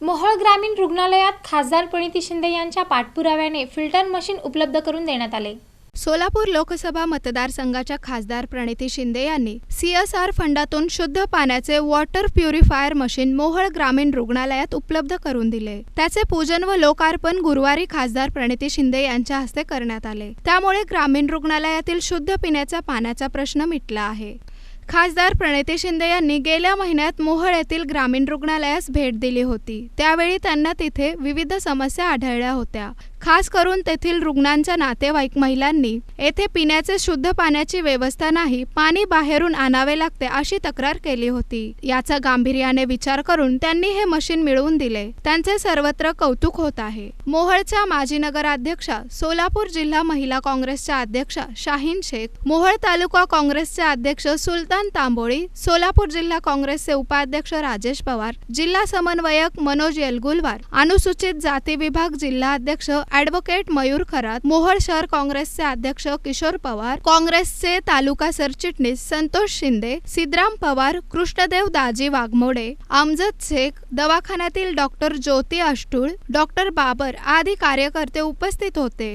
मोहोळ ग्रामीण रुग्णालयात खासदार प्रणिती शिंदे यांच्या पाठपुराव्याने फिल्टर मशीन उपलब्ध करून देण्यात आले. सोलापूर लोकसभा मतदारसंघाच्या खासदार प्रणिती शिंदे यांनी सीएसआर फंडातून शुद्ध पाण्याचे वॉटर प्युरिफायर मशीन मोहळ ग्रामीण रुग्णालयात उपलब्ध करून दिले. त्याचे पूजन व लोकार्पण गुरुवारी खासदार प्रणिती शिंदे यांच्या हस्ते करण्यात आले. त्यामुळे ग्रामीण रुग्णालयातील शुद्ध पिण्याच्या पाण्याचा प्रश्न मिटला आहे. खासदार प्रणिती शिंदे यांनी गेल्या महिन्यात मोहळ येथील ग्रामीण रुग्णालयास भेट दिली होती. त्यावेळी त्यांना तिथे विविध समस्या आढळल्या होत्या. खास करून तेथील रुग्णांच्या नातेवाईक महिलांनी येथे पिण्याचे शुद्ध पाण्याची व्यवस्था नाही पाणी बाहेरून आणावे लागते अशी तक्रार केली होती. याचा गांभीर्याने विचार करून त्यांनी हे मशीन मिळवून दिले. त्यांचे सर्वत्र कौतुक होत आहे. मोहळच्या माजी नगराध्यक्षा सोलापूर जिल्हा महिला काँग्रेसच्या अध्यक्षा शाहीन शेख मोहळ तालुका काँग्रेसचे अध्यक्ष सुलतान तांबोळी सोलापूर जिल्हा काँग्रेसचे उपाध्यक्ष राजेश पवार जिल्हा समन्वयक मनोज येलगुलवार अनुसूचित जाती विभाग जिल्हा अध्यक्ष ॲडव्होकेट मयूर खरात मोहोळ शहर काँग्रेसचे अध्यक्ष किशोर पवार काँग्रेसचे तालुका सरचिटणीस संतोष शिंदे सिद्धराम पवार कृष्णदेव दाजी वाघमोडे आमजद शेख दवाखान्यातील डॉक्टर ज्योती अष्टूळ डॉक्टर बाबर आदी कार्यकर्ते उपस्थित होते.